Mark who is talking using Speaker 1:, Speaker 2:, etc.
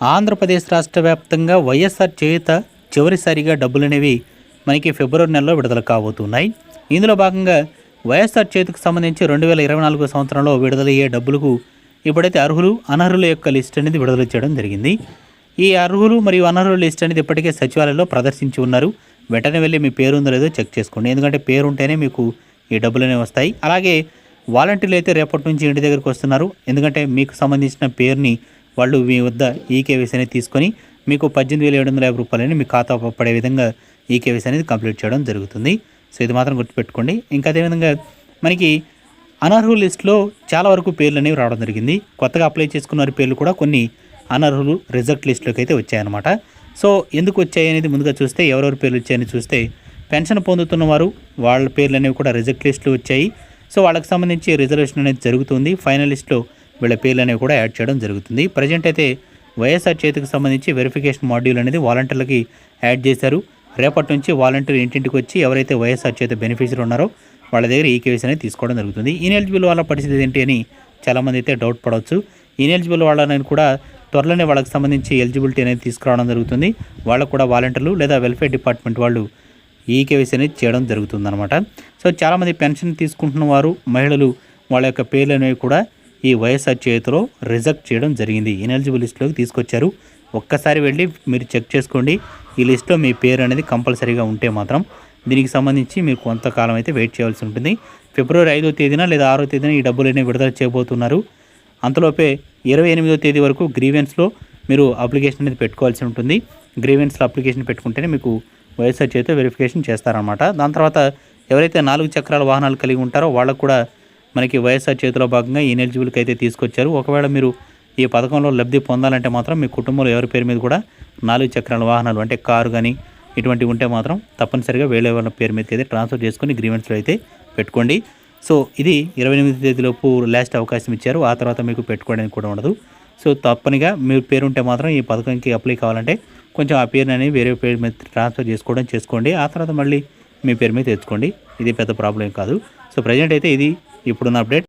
Speaker 1: ఆంధ్రప్రదేశ్ రాష్ట్ర వ్యాప్తంగా వైఎస్ఆర్ చేయుత చివరిసారిగా డబ్బులు అనేవి మనకి ఫిబ్రవరి నెలలో విడుదల కాబోతున్నాయి. ఇందులో భాగంగా వైఎస్ఆర్ చేతికి సంబంధించి రెండు వేల ఇరవై నాలుగు సంవత్సరంలో విడుదలయ్యే డబ్బులకు ఇప్పుడైతే అర్హులు అనర్హుల యొక్క లిస్ట్ అనేది విడుదల చేయడం జరిగింది. ఈ అర్హులు మరియు అనర్హుల లిస్ట్ అనేది ఇప్పటికే సచివాలయంలో ప్రదర్శించి ఉన్నారు. వెంటనే వెళ్ళి మీ పేరు ఉందో లేదో చెక్ చేసుకోండి. ఎందుకంటే పేరు ఉంటేనే మీకు ఈ డబ్బులు అనేవి వస్తాయి. అలాగే వాలంటీర్లు అయితే రేపటి నుంచి ఇంటి దగ్గరికి వస్తున్నారు. ఎందుకంటే మీకు సంబంధించిన పేరుని వాళ్ళు మీ వద్ద ఈకేవీసీ అనేది తీసుకొని మీకు పద్దెనిమిది వేల ఏడు వందల యాభై రూపాయలని మీ ఖాతా పడే విధంగా ఈకేవీసీ అనేది కంప్లీట్ చేయడం జరుగుతుంది. సో ఇది మాత్రం గుర్తుపెట్టుకోండి. ఇంకా అదేవిధంగా మనకి అనర్హుల లిస్టులో చాలా వరకు పేర్లు అనేవి రావడం జరిగింది. కొత్తగా అప్లై చేసుకున్న వారి పేర్లు కూడా కొన్ని అనర్హులు రిజల్ట్ లిస్టులోకి అయితే వచ్చాయన్నమాట. సో ఎందుకు వచ్చాయి అనేది ముందుగా చూస్తే ఎవరెవరి పేర్లు వచ్చాయని చూస్తే పెన్షన్ పొందుతున్న వారు వాళ్ళ పేర్లు అనేవి కూడా రిజెక్ట్ లిస్టులు వచ్చాయి. సో వాళ్ళకి సంబంధించి రిజర్వేషన్ అనేది జరుగుతుంది. ఫైనల్ లిస్ట్లో వీళ్ళ పేర్లు అనేవి కూడా యాడ్ చేయడం జరుగుతుంది. ప్రజెంట్ అయితే వైఎస్ఆర్ చేతికి సంబంధించి వెరిఫికేషన్ మాడ్యూల్ అనేది వాలంటీర్లకి యాడ్ చేశారు. రేపటి నుంచి వాలంటీర్ ఇంటింటికి వచ్చి ఎవరైతే వైఎస్ఆర్ చేత బెనిఫిషియర్ ఉన్నారో వాళ్ళ దగ్గర ఈ కేసు అనేది తీసుకోవడం జరుగుతుంది. ఇన్ఎలిజిబుల్ వాళ్ళ పరిస్థితి ఏంటి అని చాలామంది అయితే డౌట్ పడవచ్చు. ఇన్ఎలిజిబుల్ వాళ్ళని కూడా త్వరలోనే వాళ్ళకి సంబంధించి ఎలిజిబిలిటీ అనేది తీసుకురావడం జరుగుతుంది. వాళ్ళకు కూడా వాలంటీర్లు లేదా వెల్ఫేర్ డిపార్ట్మెంట్ వాళ్ళు ఈ కేవీసీ అనేది చేయడం జరుగుతుందన్నమాట. సో చాలామంది పెన్షన్ తీసుకుంటున్న వారు మహిళలు వాళ్ళ యొక్క పేర్లు అనేవి కూడా ఈ వైఎస్ఆర్ చేతిలో రిజెక్ట్ చేయడం జరిగింది. ఇనెలిజిబుల్ లిస్టులోకి తీసుకొచ్చారు. ఒక్కసారి వెళ్ళి మీరు చెక్ చేసుకోండి. ఈ లిస్ట్లో మీ పేరు అనేది కంపల్సరీగా ఉంటే మాత్రం దీనికి సంబంధించి మీరు కొంతకాలం అయితే వెయిట్ చేయాల్సి ఉంటుంది. ఫిబ్రవరి ఐదో తేదీన లేదా ఆరో తేదీన ఈ డబ్బులు విడుదల చేయబోతున్నారు. అంతలోపే ఇరవై ఎనిమిదో తేదీ వరకు గ్రీవెన్స్లో మీరు అప్లికేషన్ అనేది పెట్టుకోవాల్సి ఉంటుంది. గ్రీవెన్స్లో అప్లికేషన్ పెట్టుకుంటేనే మీకు వైఎస్ఆర్ చేతితో వెరిఫికేషన్ చేస్తారనమాట దాని తర్వాత ఎవరైతే నాలుగు చక్రాల వాహనాలు కలిగి ఉంటారో వాళ్ళకు కూడా మనకి వైఎస్ఆర్ చేతిలో భాగంగా ఈ అయితే తీసుకొచ్చారు. ఒకవేళ మీరు ఈ పథకంలో లబ్ధి పొందాలంటే మాత్రం మీ కుటుంబంలో ఎవరి పేరు మీద కూడా నాలుగు చక్రాల వాహనాలు అంటే కారు కానీ ఇటువంటివి ఉంటే మాత్రం తప్పనిసరిగా వేరే వాళ్ళ పేరు మీదకి అయితే ట్రాన్స్ఫర్ చేసుకుని గ్రీవెన్స్లో అయితే పెట్టుకోండి. సో ఇది ఇరవై ఎనిమిది తేదీలోపు లాస్ట్ అవకాశం ఇచ్చారు. ఆ తర్వాత మీకు పెట్టుకోవడానికి కూడా ఉండదు. సో తప్పనిగా మీ పేరు ఉంటే మాత్రం ఈ పథకంకి అప్లై కావాలంటే కొంచెం ఆ పేరుని అనేది వేరే పేరు మీద ట్రాన్స్ఫర్ చేసుకోవడం చేసుకోండి. ఆ తర్వాత మళ్ళీ మీ పేరు మీద తెచ్చుకోండి ఇది పెద్ద ప్రాబ్లం కాదు. సో ప్రజెంట్ అయితే ఇది ఇప్పుడున్న అప్డేట్.